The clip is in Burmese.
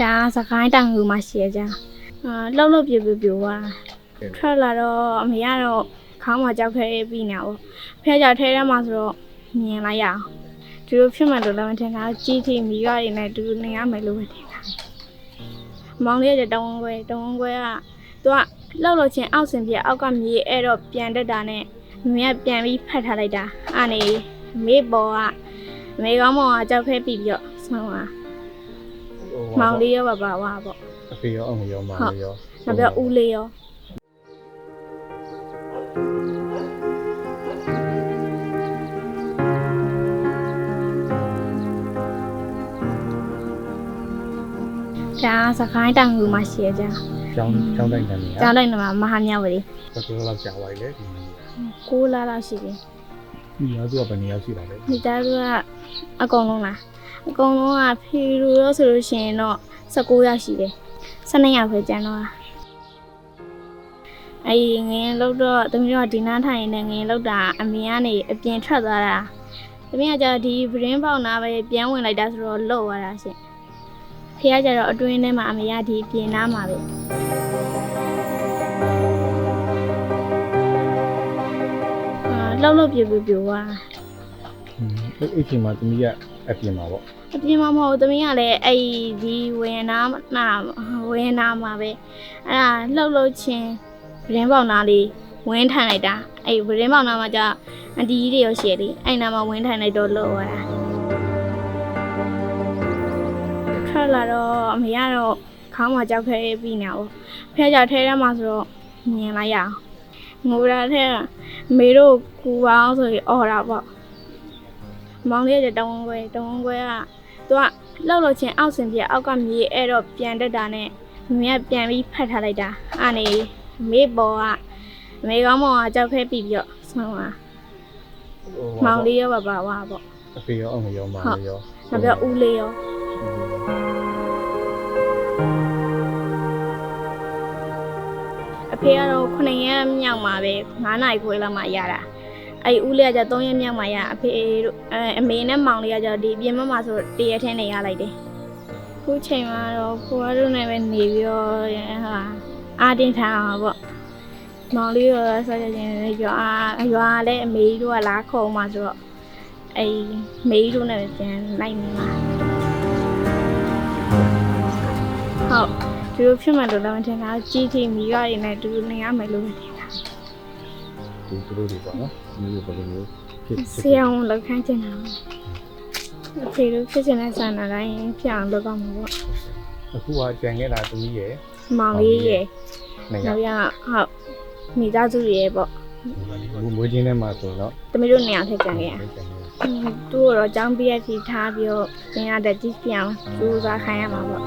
ဒါစကိုင်းတောင်ကူမှာရှိရကြအာလှုပ်လှုပ်ပြပြပြွာထွက်လာတော့အမေကတော့ခေါင်းမှာကြောက်ခဲပြီးနေတာပေါ့ဖះကြောက်ထဲထဲမှာဆိုတော့မြင်လိုက်ရအောင်ဒီလိုဖြစ်မှလို့လည်းမထင်တာကြီးထီမိရရနေတူနေရမယ်လို့ပဲထင်တာမောင်လေးကတောင်းဝဲတောင်းဝဲကသူကလှုပ်လို့ချင်းအောက်ဆင်ပြအောက်ကမြေအဲ့တော့ပြန်တက်တာနဲ့မမေကပြန်ပြီးဖတ်ထားလိုက်တာအာနေမေပေါ်ကမေကောင်းမောင်ကကြောက်ခဲပြီးပြီးတော့ဆုံးသွား မောင်လေးရောပါပါဝါပေါ့အဖေရောအမေရောမောင်လေးရောနောက်ပြီးတော့ဦးလေးရောဒါစကိုင်းတောင်ကူမှာရှိရကြကျောင်းကျောင်းတိုင်းတန်းနေရကျောင်းတိုင်းမှာမဟာမြဝတီဘယ်လိုလောက်ကြာသွားလဲဒီနေ့6လလောက်ရှိပြီဒီရောသူကဘယ်နေရာရှိတာလဲမိသားစုကအကုန်လုံးလား အကုန်လုံးကဖီရူရောဆိုလို့ရှိရင်တော့19ယောက်ရှိတယ်12ယောက်ပဲကျန်တော့တာအဲ့ဒီငင်းလောက်တော့သမီးတို့ကဒီနားထိုင်နေငင်းလောက်တာအမေကနေအပြင်ထွက်သွားတာသမီးကကြာဒီဗရင်းပေါက်နာပဲပြန်ဝင်လိုက်တာဆိုတော့လှုပ်သွားတာရှင်ဖေကကြတော့အတွင်းထဲမှာအမေကဒီပြင်နားမှာပဲအာလှုပ်လှုပ်ပြပြပြွာအဲ့အဲ့ချိန်မှာသမီးကအပြင်မှာပေါ့ အပြင်မှာမဟုတ်ဘူးသမီးကလည်းအဲ့ဒီဝင်းနာနာဝင်းနာမှာပဲအဲ့ဒါလှုပ်လှုပ်ချင်းဗရင်ပေါက်နာလေးဝင်းထိုင်လိုက်တာအဲ့ဗရင်ပေါက်နာမှာじゃအန်တီကြီးတွေရောရှိရလေအဲ့နာမှာဝင်းထိုင်လိုက်တော့လှုပ်သွားတာထွက်လာတော့အမေကတော့ခေါင်းမှာကြောက်ခဲပြီးနေတာပေါ့ဖះကြောက်ထဲထဲမှာဆိုတော့မြင်လိုက်ရအောင်ငိုတာထဲကအမေတို့ကူပါအောင်ဆိုရင်អော်တာပေါ့ မောင်လေးကတောင်းဝဲတောင်းဝဲက သူကလှုပ်လို့ချင်းအောက်ဆင်ပြအောက်ကမြေအဲ့တော့ပြန်တက်တာနဲ့မမေကပြန်ပြီးဖတ်ထားလိုက်တာအာနေမေပေါ်ကမေကောင်းမောင်ကကြောက်ခဲပြီးပြီးတော့ဆုံးသွားမောင်လေးရောပါပါဝါပေါ့အဖေရောအမေရောမောင်လေးရောနောက်ပြီးတော့ဦးလေးရောအဖေကတော့9ရက်မြောက်မှာပဲ9နိုင်ခွဲလောက်မှရတာ အဲ့ဦးလေးကကြာ3ရက်မြောက်မှာရအဖေတို့အမေနဲ့မောင်လေးကကြာဒီပြင်မမှာဆိုတရက်ထဲနေရလိုက်တယ်ခုချိန်မှာတော့ကိုရတို့နဲ့ပဲနေပြီးတော့ဟာအာတင်ထားအောင်ပေါ့မောင်လေးရောဆောကြခြင်းနဲ့ရွာရွာလည်းအမေတို့ကလာခုံမှာဆိုတော့အဲ့မေတို့နဲ့ပြန်လိုက်နေမှာဟုတ်ဒီလိုဖြစ်မှတော့လည်းမထင်တာကြီးကြီးမိရည်နဲ့ဒီလိုနေရမယ်လို့ထင် တာဒီသူတို့တွေပေါ့နော်ဒီလိုဘယ်လိုမျိုးဖြစ်ဖြစ်ဆေးအောင်လောက်ခန်းချင်တာအဖေတို့ဖြစ်ချင်တဲ့ဆန္ဒတိုင်းဖြစ်အောင်လုပ်တော့မှာပေါ့အခုကကြံခဲ့တာသမီးရဲ့မောင်လေးရဲ့နေရာနောက်ရဟုတ်မိသားစုရဲ့ပေါ့ဘူးမွေးချင်းထဲမှာဆိုတော့တမီးတို့နေရာထက်ကြံခဲ့ရကြံခဲ့တာသူ့ကိုတော့ចောင်းပြည့်ရစီထားပြီးတော့သင်ရတဲ့ကြီးပြောင်းစူးစမ်းခိုင်းရမှာပေါ့